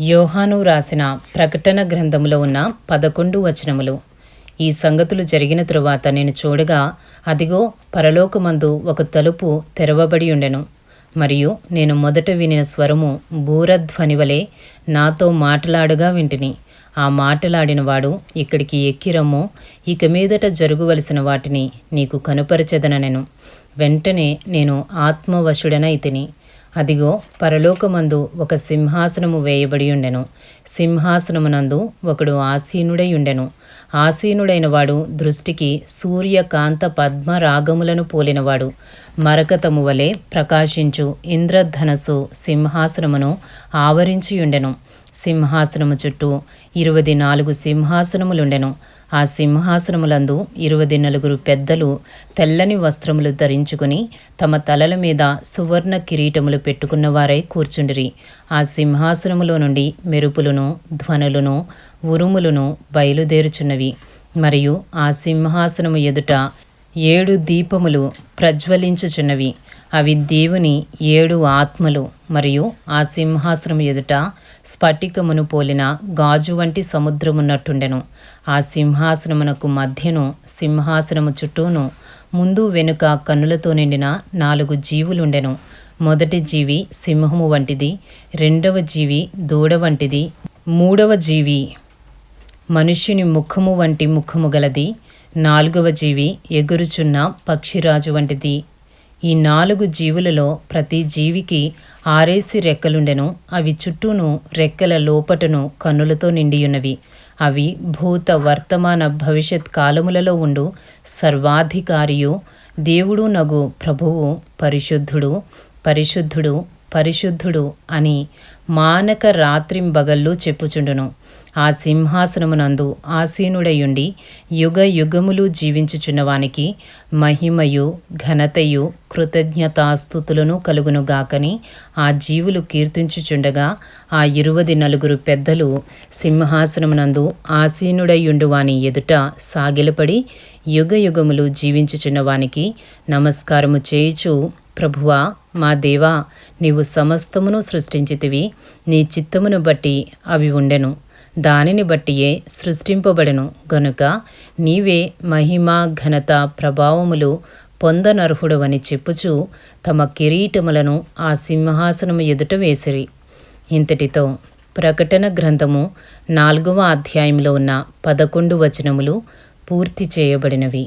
యోహాను రాసిన ప్రకటన గ్రంథములో ఉన్న పదకొండు వచనములు. ఈ సంగతులు జరిగిన తరువాత నేను చూడగా అదిగో పరలోకమందు ఒక తలుపు తెరవబడి ఉండెను. మరియు నేను మొదట వినిన స్వరము బూరధ్వని వలె నాతో మాటలాడుగా వింటిని. ఆ మాటలాడినవాడు ఇక్కడికి ఎక్కిరమ్ము ఇక మీదట జరుగువలసిన వాటిని నీకు కనుపరచెదననెను. వెంటనే నేను ఆత్మవశుడనైతిని అదిగో పరలోకమందు ఒక సింహాసనము వేయబడి ఉండెను సింహాసనమునందు ఒకడు ఆసీనుడై ఉండెను ఆసీనుడైన వాడు దృష్టికి సూర్యకాంత పద్మరాగములను పోలినవాడు. మరకతము వలె ప్రకాశించు ఇంద్రధనస్సు సింహాసనమును ఆవరించియుండెను. సింహాసనము చుట్టూ ఇరువది నాలుగు సింహాసనములుండెను. ఆ సింహాసనములందు ఇరువది నలుగురు పెద్దలు తెల్లని వస్త్రములు ధరించుకుని తమ తలల మీద సువర్ణ కిరీటములు పెట్టుకున్నవారై కూర్చుండిరి. ఆ సింహాసనములో నుండి మెరుపులను ధ్వనులను ఉరుములను బయలుదేరుచున్నవి. మరియు ఆ సింహాసనము ఎదుట ఏడు దీపములు ప్రజ్వలించుచున్నవి. అవి దేవుని ఏడు ఆత్మలు. మరియు ఆ సింహాసనం ఎదుట స్ఫటికమును పోలిన గాజు వంటి సముద్రమున్నట్టుండెను. ఆ సింహాసనమునకు మధ్యను సింహాసనము చుట్టూను ముందు వెనుక కన్నులతో నిండిన నాలుగు జీవులుండెను. మొదటి జీవి సింహము వంటిది రెండవ జీవి దూడ వంటిది మూడవ జీవి మనుష్యుని ముఖము వంటి ముఖము గలది నాలుగవ జీవి ఎగురుచున్న పక్షిరాజు వంటిది. ఈ నాలుగు జీవులలో ప్రతి జీవికి ఆరేసి రెక్కలుండెను. అవి చుట్టూను రెక్కల లోపటను కన్నులతో నిండియున్నవి. అవి భూత వర్తమాన భవిష్యత్ కాలములలో ఉండు సర్వాధికారియు. దేవుడు నగు ప్రభువు పరిశుద్ధుడు పరిశుద్ధుడు పరిశుద్ధుడు అని మానక రాత్రింబగళ్ళు చెప్పుచుండును. ఆ సింహాసనమునందు ఆసీనుడయుండి యుగ యుగములు జీవించుచున్నవానికి మహిమయు ఘనతయు కృతజ్ఞతాస్థుతులను కలుగునుగాకని ఆ జీవులు కీర్తించుచుండగా ఆ ఇరువది నలుగురు పెద్దలు సింహాసనమునందు ఆసీనుడయుండువాని ఎదుట సాగిలపడి యుగ యుగములు జీవించుచున్నవానికి నమస్కారము చేయుచు ప్రభువా మా దేవా నీవు సమస్తమును సృష్టించితివి. నీ చిత్తమును బట్టి అవి ఉండెను. దానిని బట్టియే సృష్టింపబడెను. గనుక నీవే మహిమ ఘనత ప్రభావములు పొందనర్హుడవని చెప్పుచు తమ కిరీటములను ఆ సింహాసనము ఎదుట వేసిరి. ఇంతటితో ప్రకటన గ్రంథము నాలుగవ అధ్యాయంలో ఉన్న పదకొండు వచనములు పూర్తి చేయబడినవి.